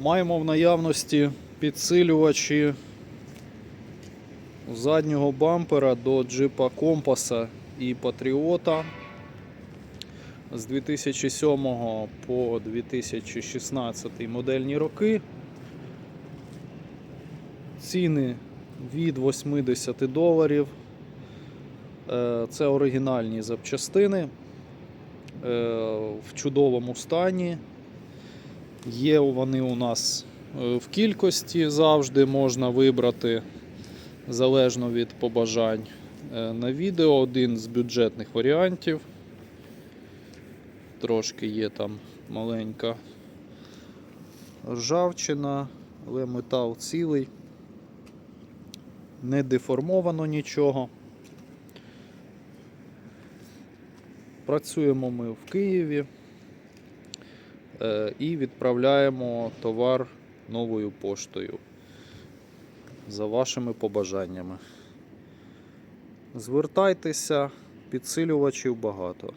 Маємо в наявності підсилювачі заднього бампера до джипа Компаса і Патріота з 2007 по 2016 модельні роки. Ціни від 80 доларів. Е, Це оригінальні запчастини е, в чудовому стані. Є вони у нас е, в кількості завжди можна вибрати залежно від побажань. Е, На відео один з бюджетних варіантів. Трошки є там маленька ржавчина, але метал цілий. Не деформовано нічого. Працюємо ми в Києві і відправляємо товар новою поштою за вашими побажаннями. Звертайтеся, підсилювачів багато.